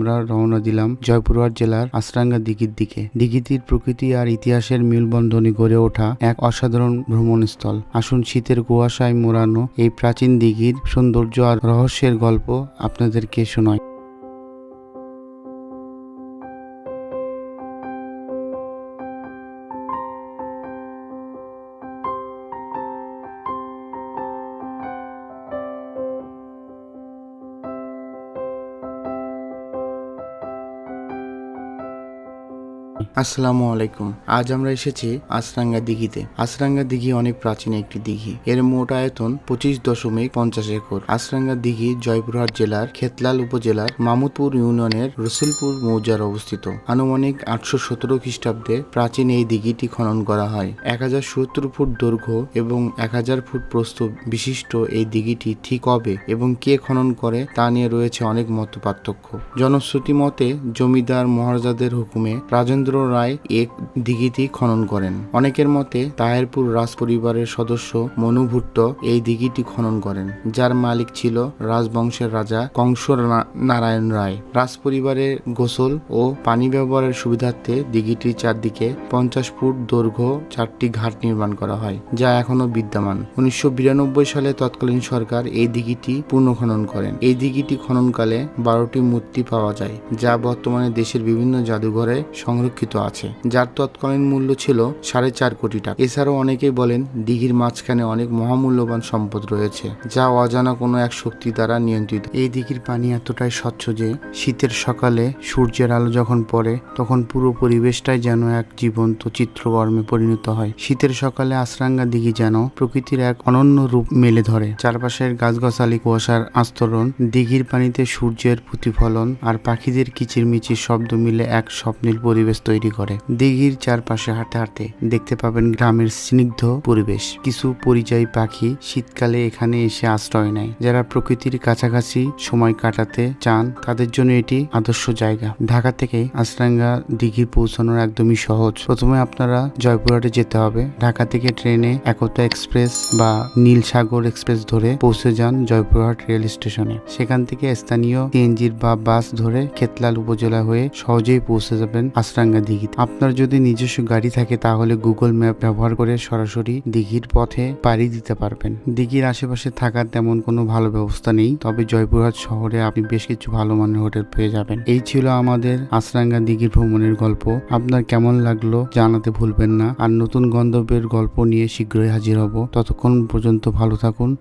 আমরা রওনা দিলাম জয়পুরহাট জেলার আশ্রাঙ্গা দিঘির দিকে। দিঘিটির প্রকৃতি আর ইতিহাসের মিলবন্ধনে গড়ে ওঠা এক অসাধারণ ভ্রমণস্থল। আসুন শীতের কুয়াশায় মোড়ানো এই প্রাচীন দিঘির সৌন্দর্য আর রহস্যের গল্প আপনাদেরকে শোনায় আসসালামু আলাইকুম। আজ আমরা এসেছি আসরাঙ্গা দিঘিতে। আসরাঙ্গা দিঘি অনেক প্রাচীন একটি দিঘি। এর মোট আয়তন পঁচিশ দশমিক পঞ্চাশ একর। আসরাঙ্গা দিঘি জয়পুরহাট জেলার খেতলাল উপজেলার মামুদপুর ইউনিয়নের রসুলপুর মৌজার অবস্থিত। আনুমানিক আটশো সতেরো খ্রিস্টাব্দে প্রাচীন এই দিঘিটি খনন করা হয়। এক হাজার সত্তর ফুট দৈর্ঘ্য এবং এক হাজার ফুট প্রস্থ বিশিষ্ট এই দিঘিটি ঠিক হবে এবং কে খনন করে তা নিয়ে রয়েছে অনেক মত পার্থক্য জনশ্রুতি মতে জমিদার মহারাজাদের হুকুমে রাজেন্দ্র রায় এক দিঘিটি খনন করেন। অনেকের মতে তাহেরপুর রাজ পরিবারের সদস্য মনু ভুট্ট এই দিঘিটি খনন করেন, যার মালিক ছিল রাজবংশের রাজা কংস নারায়ণ রায়। রাজ পরিবারের গোসল ও পানি ব্যবহারের সুবিধার্থে দিঘিটির চারদিকে পঞ্চাশ ফুট দৈর্ঘ্য চারটি ঘাট নির্মাণ করা হয়, যা এখনও বিদ্যমান। উনিশশো বিরানব্বই সালে তৎকালীন সরকার এই দিঘিটি পুনঃখনন করেন। এই দিঘিটি খননকালে বারোটি মূর্তি পাওয়া যায়, যা বর্তমানে দেশের বিভিন্ন জাদুঘরে সংরক্ষিত আছে, যার তৎকালীন মূল্য ছিল সাড়ে চার কোটি টাকা। এছাড়াও অনেকেই বলেন, দিঘির মাঝখানে অনেক মহামূল্যবান সম্পদ রয়েছে, যা অজানা কোনো এক শক্তি দ্বারা নিয়ন্ত্রিত। এই দিঘির পানি এতটাই স্বচ্ছ যে, শীতের সকালে সূর্যের আলো যখন পড়ে, তখন পুরো পরিবেশটাই যেন এক জীবন্ত চিত্রকর্মে পরিণত হয়। শীতের সকালে আশ্রাঙ্গা দিঘি যেন প্রকৃতির এক অনন্য রূপ মেলে ধরে। চারপাশের গাছগাছালি কুয়াশার আস্তরণ, দিঘির পানিতে সূর্যের প্রতিফলন আর পাখিদের কিচিরমিচির শব্দ মিলে এক স্বপ্নের পরিবেশ তৈরি করে। দিঘির চারপাশে হাঁটতে হাঁটতে দেখতে পাবেন গ্রামের স্নিগ্ধ পরিবেশ। কিছু পরিযায়ী পাখি শীতকালে এখানে এসে আশ্রয় নেয়। যারা প্রকৃতির কাছাকাছি সময় কাটাতে চান, তাদের জন্য এটি আদর্শ জায়গা। ঢাকা থেকে আশ্রাঙ্গা দিঘি পৌঁছানোর একদমই সহজ। প্রথমে আপনারা জয়পুরহাটে যেতে হবে। ঢাকা থেকে ট্রেনে একতা এক্সপ্রেস বা নীল সাগর এক্সপ্রেস ধরে পৌঁছে যান জয়পুরহাট রেল স্টেশনে। সেখান থেকে স্থানীয় সিএনজির বা বাস ধরে খেতলাল উপজেলা হয়ে সহজেই পৌঁছে যাবেন আশ্রাঙ্গা দিঘিতে। আপনার যদি নিজস্ব গাড়ি থাকে, তাহলে গুগল ম্যাপ ব্যবহার করে সরাসরি দিঘির পথে পাড়ি দিতে পারবেন। দিঘির আশেপাশে থাকার তেমন কোনো ভালো ব্যবস্থা নেই, তবে জয়পুরহাট শহরে আপনি বেশ কিছু ভালো মানের হোটেল পেয়ে যাবেন। এই ছিল আমাদের আশ্রাঙ্গা দিঘির ভ্রমণের গল্প। আপনার কেমন লাগল জানাতে ভুলবেন না। আর নতুন গন্তব্যের গল্প নিয়ে শীঘ্রই হাজির হব। ততক্ষণ পর্যন্ত ভালো থাকুন